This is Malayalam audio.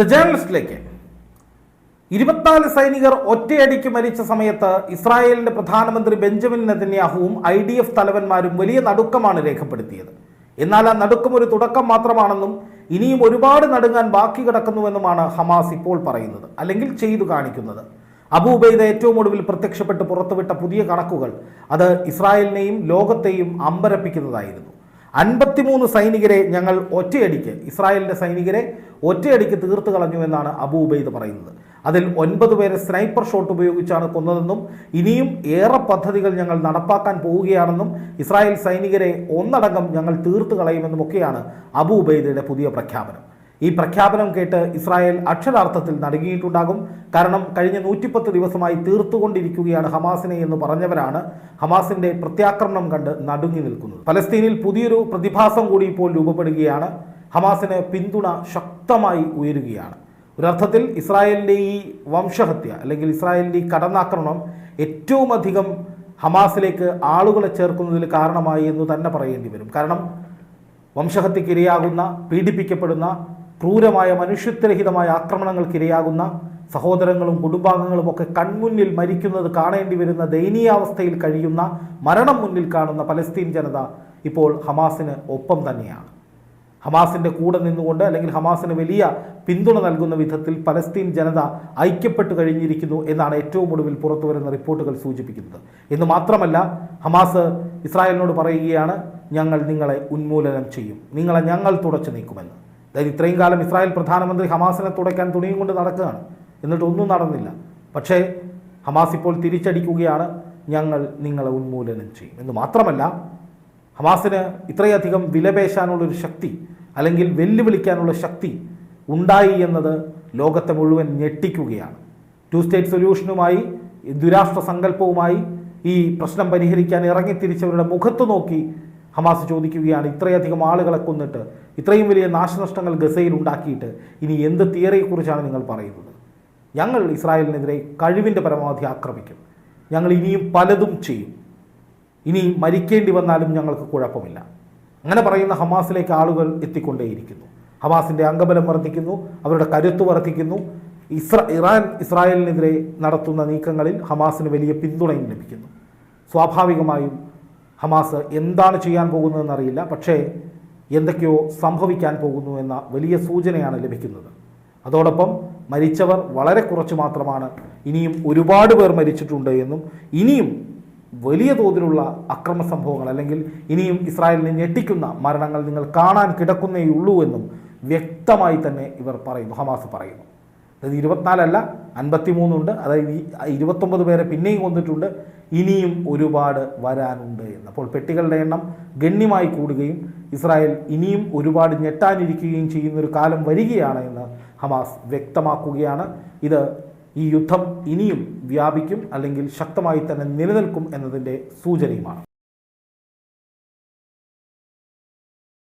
ദ ജേർണലിസ്റ്റിലേക്ക് ഇരുപത്തിനാല് സൈനികർ ഒറ്റയടിക്ക് മരിച്ച സമയത്ത് ഇസ്രായേലിന്റെ പ്രധാനമന്ത്രി ബെഞ്ചമിൻ നെതന്യാഹുവും ഐ ഡി എഫ് തലവന്മാരും വലിയ നടുക്കമാണ് രേഖപ്പെടുത്തിയത്. എന്നാൽ ആ നടുക്കം ഒരു തുടക്കം മാത്രമാണെന്നും ഇനിയും ഒരുപാട് നടുങ്ങാൻ ബാക്കി കിടക്കുന്നുവെന്നുമാണ് ഹമാസ് ഇപ്പോൾ പറയുന്നത് അല്ലെങ്കിൽ ചെയ്തു കാണിക്കുന്നത്. അബൂബൈദ ഏറ്റവും ഒടുവിൽ പ്രത്യക്ഷപ്പെട്ട് പുറത്തുവിട്ട പുതിയ കണക്കുകൾ അത് ഇസ്രായേലിനെയും ലോകത്തെയും അമ്പരപ്പിക്കുന്നതായിരുന്നു. അൻപത്തിമൂന്ന് സൈനികരെ ഞങ്ങൾ ഒറ്റയടിക്ക് ഇസ്രായേലിന്റെ സൈനികരെ ഒറ്റയടിക്ക് തീർത്തു കളഞ്ഞു എന്നാണ് അബൂബൈദ് പറയുന്നത്. അതിൽ ഒൻപത് പേരെ സ്നൈപ്പർ ഷോട്ട് ഉപയോഗിച്ചാണ് കൊന്നതെന്നും ഇനിയും ഏറെ പദ്ധതികൾ ഞങ്ങൾ നടപ്പാക്കാൻ പോവുകയാണെന്നും ഇസ്രായേൽ സൈനികരെ ഒന്നടങ്കം ഞങ്ങൾ തീർത്തു കളയുമെന്നുമൊക്കെയാണ് ഒക്കെയാണ് ഉബൈദയുടെ പുതിയ പ്രഖ്യാപനം. ഈ പ്രഖ്യാപനം കേട്ട് ഇസ്രായേൽ അക്ഷരാർത്ഥത്തിൽ നടുങ്ങിയിട്ടുണ്ടാകും. കാരണം കഴിഞ്ഞ നൂറ്റിപ്പത്ത് ദിവസമായി തീർത്തുകൊണ്ടിരിക്കുകയാണ് ഹമാസിനെ എന്ന് പറഞ്ഞവരാണ് ഹമാസിന്റെ പ്രത്യാക്രമണം കണ്ട് നടുങ്ങി നിൽക്കുന്നത്. പലസ്തീനിൽ പുതിയൊരു പ്രതിഭാസം കൂടി ഇപ്പോൾ രൂപപ്പെടുകയാണ്. ഹമാസിന് പിന്തുണ ശക്തമായി ഉയരുകയാണ്. ഒരർത്ഥത്തിൽ ഇസ്രായേലിന്റെ ഈ വംശഹത്യ അല്ലെങ്കിൽ ഇസ്രായേലിന്റെ ഈ കടന്നാക്രമണം ഏറ്റവും അധികം ഹമാസിലേക്ക് ആളുകളെ ചേർക്കുന്നതിൽ കാരണമായി എന്ന് തന്നെ പറയേണ്ടി വരും. കാരണം വംശഹത്യക്കിരയാകുന്ന പീഡിപ്പിക്കപ്പെടുന്ന ക്രൂരമായ മനുഷ്യത്വരഹിതമായ ആക്രമണങ്ങൾക്കിരയാകുന്ന സഹോദരങ്ങളും കുടുംബാംഗങ്ങളും ഒക്കെ കൺമുന്നിൽ മരിക്കുന്നത് കാണേണ്ടി വരുന്ന ദയനീയാവസ്ഥയിൽ കഴിയുന്ന മരണം മുന്നിൽ കാണുന്ന പലസ്തീൻ ജനത ഇപ്പോൾ ഹമാസിന് ഒപ്പം തന്നെയാണ്. ഹമാസിന്റെ കൂടെ നിന്നുകൊണ്ട് അല്ലെങ്കിൽ ഹമാസിന് വലിയ പിന്തുണ നൽകുന്ന വിധത്തിൽ പലസ്തീൻ ജനത ഐക്യപ്പെട്ട് കഴിഞ്ഞിരിക്കുന്നു എന്നാണ് ഏറ്റവും ഒടുവിൽ പുറത്തു വരുന്ന റിപ്പോർട്ടുകൾ സൂചിപ്പിക്കുന്നത്. എന്ന് മാത്രമല്ല ഹമാസ് ഇസ്രായേലിനോട് പറയുകയാണ് ഞങ്ങൾ നിങ്ങളെ ഉന്മൂലനം ചെയ്യും. നിങ്ങളെ ഞങ്ങൾ തുടച്ചു നീക്കുമെന്ന്. അതായത് ഇത്രയും കാലം ഇസ്രായേൽ പ്രധാനമന്ത്രി ഹമാസിനെ തുടയ്ക്കാൻ തുണിയും കൊണ്ട് നടക്കുകയാണ്. എന്നിട്ട് ഒന്നും നടന്നില്ല. പക്ഷേ ഹമാസ് ഇപ്പോൾ തിരിച്ചടിക്കുകയാണ് ഞങ്ങൾ നിങ്ങളെ ഉന്മൂലനം ചെയ്യും. എന്ന് മാത്രമല്ല ഹമാസിന് ഇത്രയധികം വിലപേശാനുള്ളൊരു ശക്തി അല്ലെങ്കിൽ വെല്ലുവിളിക്കാനുള്ള ശക്തി ഉണ്ടായി എന്നത് ലോകത്തെ മുഴുവൻ ഞെട്ടിക്കുകയാണ്. ടു സ്റ്റേറ്റ് സൊല്യൂഷനുമായി ദുരാഷ്ട്ര സങ്കല്പവുമായി ഈ പ്രശ്നം പരിഹരിക്കാൻ ഇറങ്ങിത്തിരിച്ചവരുടെ മുഖത്ത് നോക്കി ഹമാസ് ചോദിക്കുകയാണ്. ഇത്രയധികം ആളുകളെ കൊന്നിട്ട് ഇത്രയും വലിയ നാശനഷ്ടങ്ങൾ ഗസയിൽ ഉണ്ടാക്കിയിട്ട് ഇനി എന്ത് തിയറിയെക്കുറിച്ചാണ് നിങ്ങൾ പറയുന്നത്? ഞങ്ങൾ ഇസ്രായേലിനെതിരെ കഴിവിന്റെ പരമാവധി ആക്രമിക്കും. ഞങ്ങൾ ഇനിയും പലതും ചെയ്യും. ഇനി മരിക്കേണ്ടി വന്നാലും ഞങ്ങൾക്ക് കുഴപ്പമില്ല. അങ്ങനെ പറയുന്ന ഹമാസിലേക്ക് ആളുകൾ എത്തിക്കൊണ്ടേയിരിക്കുന്നു. ഹമാസിന്റെ അംഗബലം വർദ്ധിക്കുന്നു അവരുടെ കരുത്ത് വർദ്ധിക്കുന്നു. ഇസ്ര ഇറാൻ ഇസ്രായേലിനെതിരെ നടത്തുന്ന നീക്കങ്ങളിൽ ഹമാസിന് വലിയ പിന്തുണയും ലഭിക്കുന്നു. സ്വാഭാവികമായും ഹമാസ് എന്താണ് ചെയ്യാൻ പോകുന്നതെന്നറിയില്ല. പക്ഷേ എന്തൊക്കെയോ സംഭവിക്കാൻ പോകുന്നു എന്ന വലിയ സൂചനയാണ് ലഭിക്കുന്നത്. അതോടൊപ്പം മരിച്ചവർ വളരെ കുറച്ച് മാത്രമാണ്. ഇനിയും ഒരുപാട് പേർ മരിച്ചിട്ടുണ്ട് എന്നും ഇനിയും വലിയ തോതിലുള്ള അക്രമ സംഭവങ്ങൾ അല്ലെങ്കിൽ ഇനിയും ഇസ്രായേലിനെ ഞെട്ടിക്കുന്ന മരണങ്ങൾ നിങ്ങൾ കാണാൻ കിടക്കുന്നേ ഉള്ളൂ എന്നും വ്യക്തമായി തന്നെ ഇവർ പറയുന്നു ഹമാസ് പറയുന്നു. അതായത് ഇരുപത്തിനാലല്ല അൻപത്തിമൂന്നുണ്ട് അതായത് ഇരുപത്തൊമ്പത് പേരെ പിന്നെയും കൊന്നിട്ടുണ്ട്. ഇനിയും ഒരുപാട് വരാനുണ്ട് എന്ന്. അപ്പോൾ പെട്ടികളുടെ എണ്ണം ഗണ്യമായി കൂടുകയും ഇസ്രായേൽ ഇനിയും ഒരുപാട് ഞെട്ടാനിരിക്കുകയും ചെയ്യുന്നൊരു കാലം വരികയാണ് എന്ന് ഹമാസ് വ്യക്തമാക്കുകയാണ്. ഇത് ഈ യുദ്ധം ഇനിയും വ്യാപിക്കും അല്ലെങ്കിൽ ശക്തമായി തന്നെ നിലനിൽക്കും എന്നതിന്റെ സൂചനയുമാണ്.